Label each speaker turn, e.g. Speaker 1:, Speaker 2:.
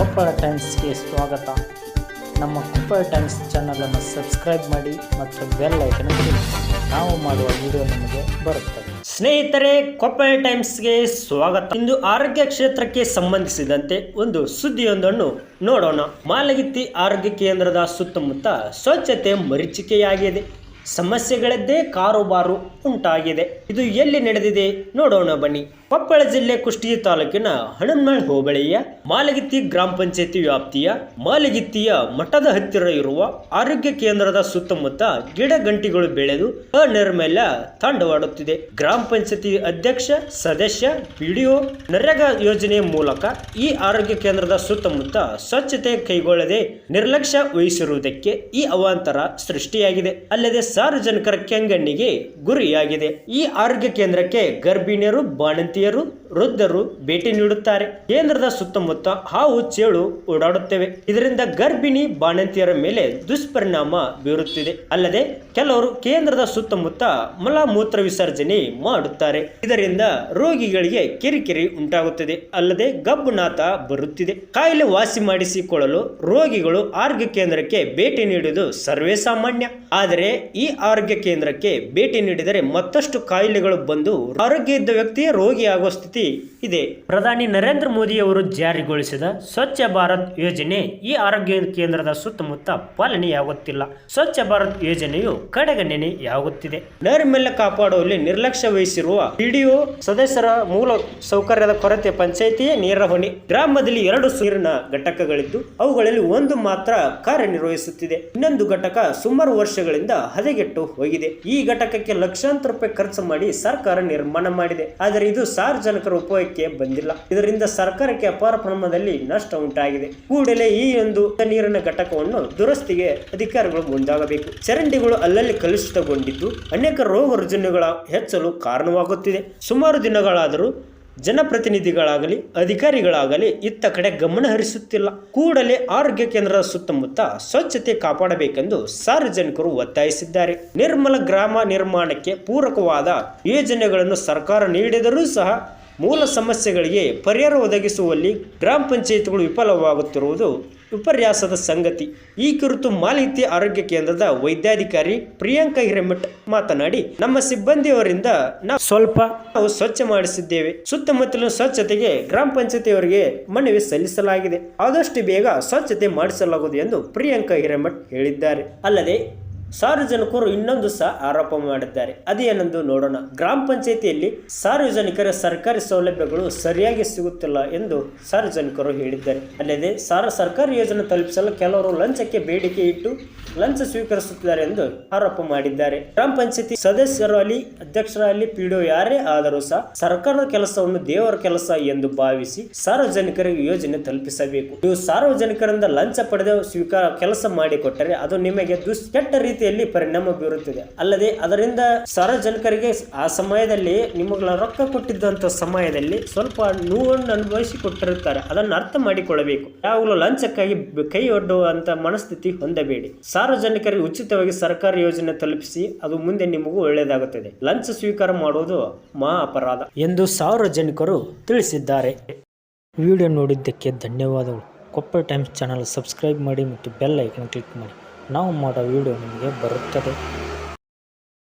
Speaker 1: ಕೊಪ್ಪಳ ಟೈಮ್ಸ್ಗೆ ಸ್ವಾಗತ. ನಮ್ಮ ಕೊಪ್ಪಳ ಟೈಮ್ಸ್ ಚಾನಲನ್ನು ಸಬ್ಸ್ಕ್ರೈಬ್ ಮಾಡಿ ಮತ್ತು ಬೆಲ್ ಐಕನ್. ನಾವು ಮಾಡುವ ವಿಡಿಯೋ ನಿಮಗೆ ಬರುತ್ತದೆ. ಸ್ನೇಹಿತರೆ, ಕೊಪ್ಪಳ ಟೈಮ್ಸ್ಗೆ ಸ್ವಾಗತ. ಇಂದು ಆರೋಗ್ಯ ಕ್ಷೇತ್ರಕ್ಕೆ ಸಂಬಂಧಿಸಿದಂತೆ ಒಂದು ಸುದ್ದಿಯೊಂದನ್ನು ನೋಡೋಣ. ಮಾಲಗಿತ್ತಿ ಆರೋಗ್ಯ ಕೇಂದ್ರದ ಸುತ್ತಮುತ್ತ ಸ್ವಚ್ಛತೆ ಮರೀಚಿಕೆಯಾಗಿದೆ. ಸಮಸ್ಯೆಗಳದ್ದೇ ಕಾರುಬಾರು ಉಂಟಾಗಿದೆ. ಇದು ಎಲ್ಲಿ ನಡೆದಿದೆ ನೋಡೋಣ ಬನ್ನಿ. ಕೊಪ್ಪಳ ಜಿಲ್ಲೆ ಕುಷ್ಟಗಿ ತಾಲೂಕಿನ ಹಣಮಳ್ ಹೋಬಳಿಯ ಮಾಲಗಿತ್ತಿ ಗ್ರಾಮ ಪಂಚಾಯತಿ ವ್ಯಾಪ್ತಿಯ ಮಾಲಗಿತ್ತಿಯ ಮಠದ ಹತ್ತಿರ ಇರುವ ಆರೋಗ್ಯ ಕೇಂದ್ರದ ಸುತ್ತಮುತ್ತ ಗಿಡ ಗಂಟಿಗಳು ಬೆಳೆದು ಅನಿರ್ಮಲ್ಯ ತಾಂಡವಾಡುತ್ತಿದೆ. ಗ್ರಾಮ ಪಂಚಾಯತಿ ಅಧ್ಯಕ್ಷ, ಸದಸ್ಯ, ಪಿಡಿಒ ನರೇಗಾ ಯೋಜನೆ ಮೂಲಕ ಈ ಆರೋಗ್ಯ ಕೇಂದ್ರದ ಸುತ್ತಮುತ್ತ ಸ್ವಚ್ಛತೆ ಕೈಗೊಳ್ಳದೆ ನಿರ್ಲಕ್ಷ್ಯ ವಹಿಸಿರುವುದಕ್ಕೆ ಈ ಅವಾಂತರ ಸೃಷ್ಟಿಯಾಗಿದೆ. ಅಲ್ಲದೆ ಸಾರ್ವಜನಿಕರ ಕೆಂಗಣ್ಣಿಗೆ ಗುರಿಯಾಗಿದೆ. ಈ ಆರೋಗ್ಯ ಕೇಂದ್ರಕ್ಕೆ ಗರ್ಭಿಣಿಯರು ಬಾಣಂತಿಯರು ವೃದ್ಧರು ಭೇಟಿ ನೀಡುತ್ತಾರೆ. ಕೇಂದ್ರದ ಸುತ್ತಮುತ್ತ ಹಾವು ಚೇಳು ಓಡಾಡುತ್ತವೆ. ಇದರಿಂದ ಗರ್ಭಿಣಿ ಬಾಣಂತಿಯರ ಮೇಲೆ ದುಷ್ಪರಿಣಾಮ ಬೀರುತ್ತಿದೆ. ಅಲ್ಲದೆ ಕೆಲವರು ಕೇಂದ್ರದ ಸುತ್ತಮುತ್ತ ಮಲಮೂತ್ರ ವಿಸರ್ಜನೆ ಮಾಡುತ್ತಾರೆ. ಇದರಿಂದ ರೋಗಿಗಳಿಗೆ ಕಿರಿಕಿರಿ ಉಂಟಾಗುತ್ತದೆ. ಅಲ್ಲದೆ ಗಬ್ಬುನಾಥ ಬರುತ್ತಿದೆ. ಕಾಯಿಲೆ ವಾಸಿ ಮಾಡಿಸಿಕೊಳ್ಳಲು ರೋಗಿಗಳು ಆರೋಗ್ಯ ಕೇಂದ್ರಕ್ಕೆ ಭೇಟಿ ನೀಡುವುದು ಸರ್ವೇ ಸಾಮಾನ್ಯ. ಆದರೆ ಈ ಆರೋಗ್ಯ ಕೇಂದ್ರಕ್ಕೆ ಭೇಟಿ ನೀಡಿದರೆ ಮತ್ತಷ್ಟು ಕಾಯಿಲೆಗಳು ಬಂದು ಆರೋಗ್ಯ ಇದ್ದ ವ್ಯಕ್ತಿಯೇ ರೋಗಿಯಾಗುವ ಸ್ಥಿತಿ ಇದೆ. ಪ್ರಧಾನಿ ನರೇಂದ್ರ ಮೋದಿ ಅವರು ಜಾರಿಗೊಳಿಸಿದ ಸ್ವಚ್ಛ ಭಾರತ್ ಯೋಜನೆ ಈ ಆರೋಗ್ಯ ಕೇಂದ್ರದ ಸುತ್ತಮುತ್ತ ಪಾಲನೆಯಾಗುತ್ತಿಲ್ಲ. ಸ್ವಚ್ಛ ಭಾರತ್ ಯೋಜನೆಯು ಕಡೆಗಣನೆಯಾಗುತ್ತಿದೆ. ನೈರ್ಮಲ್ಯ ಕಾಪಾಡುವಲ್ಲಿ ನಿರ್ಲಕ್ಷ್ಯ ವಹಿಸಿರುವ ಪಿಡಿಒ ಸದಸ್ಯರ ಮೂಲ ಸೌಕರ್ಯದ ಕೊರತೆ ಪಂಚಾಯಿತಿಯೇ ನೇರ ಹೊಣೆ. ಗ್ರಾಮದಲ್ಲಿ ಎರಡು ನೀರಿನ ಘಟಕಗಳಿದ್ದು, ಅವುಗಳಲ್ಲಿ ಒಂದು ಮಾತ್ರ ಕಾರ್ಯನಿರ್ವಹಿಸುತ್ತಿದೆ. ಇನ್ನೊಂದು ಘಟಕ ಸುಮಾರು ವರ್ಷಗಳಿಂದ ಹದಗೆಟ್ಟು ಹೋಗಿದೆ. ಈ ಘಟಕಕ್ಕೆ ಲಕ್ಷಾಂತರ ರೂಪಾಯಿ ಖರ್ಚು ಮಾಡಿ ಸರ್ಕಾರ ನಿರ್ಮಾಣ ಮಾಡಿದೆ. ಆದರೆ ಇದು ಸಾರ್ವಜನಿಕರ ಉಪಯೋಗಕ್ಕೆ ಬಂದಿಲ್ಲ. ಇದರಿಂದ ಸರ್ಕಾರಕ್ಕೆ ಅಪಾರ ಪ್ರಮಾಣದಲ್ಲಿ ನಷ್ಟ ಉಂಟಾಗಿದೆ. ಕೂಡಲೇ ಈ ಒಂದು ನೀರಿನ ಘಟಕವನ್ನು ದುರಸ್ತಿಗೆ ಅಧಿಕಾರಿಗಳು ಮುಂದಾಗಬೇಕು. ಚರಂಡಿಗಳು ಅಲ್ಲಲ್ಲಿ ಕಲುಷಿತಗೊಂಡಿದ್ದು ಅನೇಕ ರೋಗ ರುಜಿನಗಳ ಹೆಚ್ಚಲು ಕಾರಣವಾಗುತ್ತಿದೆ. ಸುಮಾರು ದಿನಗಳಾದರೂ ಜನಪ್ರತಿನಿಧಿಗಳಾಗಲಿ, ಅಧಿಕಾರಿಗಳಾಗಲಿ ಇತ್ತ ಕಡೆ ಗಮನ ಹರಿಸುತ್ತಿಲ್ಲ. ಕೂಡಲೇ ಆರೋಗ್ಯ ಕೇಂದ್ರದ ಸುತ್ತಮುತ್ತ ಸ್ವಚ್ಛತೆ ಕಾಪಾಡಬೇಕೆಂದು ಸಾರ್ವಜನಿಕರು ಒತ್ತಾಯಿಸಿದ್ದಾರೆ. ನಿರ್ಮಲ ಗ್ರಾಮ ನಿರ್ಮಾಣಕ್ಕೆ ಪೂರಕವಾದ ಯೋಜನೆಗಳನ್ನು ಸರ್ಕಾರ ನೀಡಿದರೂ ಸಹ ಮೂಲ ಸಮಸ್ಯೆಗಳಿಗೆ ಪರಿಹಾರ ಒದಗಿಸುವಲ್ಲಿ ಗ್ರಾಮ ಪಂಚಾಯತ್ಗಳು ವಿಫಲವಾಗುತ್ತಿರುವುದು ವಿಪರ್ಯಾಸದ ಸಂಗತಿ. ಈ ಕುರಿತು ಮಾಲಿತಿ ಆರೋಗ್ಯ ಕೇಂದ್ರದ ವೈದ್ಯಾಧಿಕಾರಿ ಪ್ರಿಯಾಂಕಾ ಹಿರೇಮಠ್ ಮಾತನಾಡಿ, ನಮ್ಮ ಸಿಬ್ಬಂದಿಯವರಿಂದ ನಾವು ಸ್ವಲ್ಪ ನಾವು ಸ್ವಚ್ಛ ಮಾಡಿಸಿದ್ದೇವೆ. ಸುತ್ತಮುತ್ತಲಿನ ಸ್ವಚ್ಛತೆಗೆ ಗ್ರಾಮ ಪಂಚಾಯತಿಯವರಿಗೆ ಮನವಿ ಸಲ್ಲಿಸಲಾಗಿದೆ. ಆದಷ್ಟು ಬೇಗ ಸ್ವಚ್ಛತೆ ಮಾಡಿಸಲಾಗುವುದು ಎಂದು ಪ್ರಿಯಾಂಕಾ ಹಿರೇಮಠ್ ಹೇಳಿದ್ದಾರೆ. ಅಲ್ಲದೆ ಸಾರ್ವಜನಿಕರು ಇನ್ನೊಂದು ಸಹ ಆರೋಪ ಮಾಡಿದ್ದಾರೆ. ಅದೇನೆಂದು ನೋಡೋಣ. ಗ್ರಾಮ ಪಂಚಾಯಿತಿಯಲ್ಲಿ ಸಾರ್ವಜನಿಕರ ಸರ್ಕಾರಿ ಸೌಲಭ್ಯಗಳು ಸರಿಯಾಗಿ ಸಿಗುತ್ತಿಲ್ಲ ಎಂದು ಸಾರ್ವಜನಿಕರು ಹೇಳಿದ್ದಾರೆ. ಅಲ್ಲದೆ ಸಾರ ಸರ್ಕಾರಿ ಯೋಜನೆ ತಲುಪಿಸಲು ಕೆಲವರು ಲಂಚಕ್ಕೆ ಬೇಡಿಕೆ ಇಟ್ಟು ಲಂಚ ಸ್ವೀಕರಿಸುತ್ತಿದ್ದಾರೆ ಎಂದು ಆರೋಪ ಮಾಡಿದ್ದಾರೆ. ಗ್ರಾಮ ಪಂಚಾಯತಿ ಸದಸ್ಯರಲ್ಲಿ, ಅಧ್ಯಕ್ಷರಲ್ಲಿ ಪಿಡಿಒ ಯಾರೇ ಆದರೂ ಸಹ ಸರ್ಕಾರದ ಕೆಲಸವನ್ನು ದೇವರ ಕೆಲಸ ಎಂದು ಭಾವಿಸಿ ಸಾರ್ವಜನಿಕರಿಗೆ ಯೋಜನೆ ತಲುಪಿಸಬೇಕು. ನೀವು ಸಾರ್ವಜನಿಕರಿಂದ ಲಂಚ ಪಡೆದ ಸ್ವೀಕಾರ ಕೆಲಸ ಮಾಡಿಕೊಟ್ಟರೆ ಅದು ನಿಮಗೆ ದುಸ್ ಕೆಟ್ಟ ರೀತಿಯಲ್ಲಿ ಪರಿಣಾಮ ಬೀರುತ್ತದೆ. ಅಲ್ಲದೆ ಅದರಿಂದ ಸಾರ್ವಜನಿಕರಿಗೆ ಆ ಸಮಯದಲ್ಲಿ ನಿಮಗೆ ರೊಕ್ಕ ಕೊಟ್ಟಿದ್ದಂಥ ಸಮಯದಲ್ಲಿ ಸ್ವಲ್ಪ ನೋವನ್ನು ಅನುಭವಿಸಿ ಕೊಟ್ಟಿರುತ್ತಾರೆ. ಅದನ್ನು ಅರ್ಥ ಮಾಡಿಕೊಳ್ಳಬೇಕು. ಯಾವಾಗಲೂ ಲಂಚಕ್ಕಾಗಿ ಕೈ ಒಡ್ಡುವಂತ ಮನಸ್ಥಿತಿ ಹೊಂದಬೇಡಿ. ಸಾರ್ವಜನಿಕರಿಗೆ ಉಚಿತವಾಗಿ ಸರ್ಕಾರಿ ಯೋಜನೆ ತಲುಪಿಸಿ ಅದು ಮುಂದೆ ನಿಮಗೂ ಒಳ್ಳೆಯದಾಗುತ್ತದೆ. ಲಂಚ ಸ್ವೀಕಾರ ಮಾಡುವುದು ಮಹಾ ಅಪರಾಧ ಎಂದು ಸಾರ್ವಜನಿಕರು ತಿಳಿಸಿದ್ದಾರೆ. ವಿಡಿಯೋ ನೋಡಿದ್ದಕ್ಕೆ ಧನ್ಯವಾದಗಳು. ಕೊಪ್ಪಳ ಟೈಮ್ಸ್ ಚಾನಲ್ ಸಬ್ಸ್ಕ್ರೈಬ್ ಮಾಡಿ ಮತ್ತು ಬೆಲ್ ಐಕನ್ ಕ್ಲಿಕ್ ಮಾಡಿ. ನಾವು ಮಾಡೋ ವಿಡಿಯೋ ನಿಮಗೆ ಬರುತ್ತದೆ.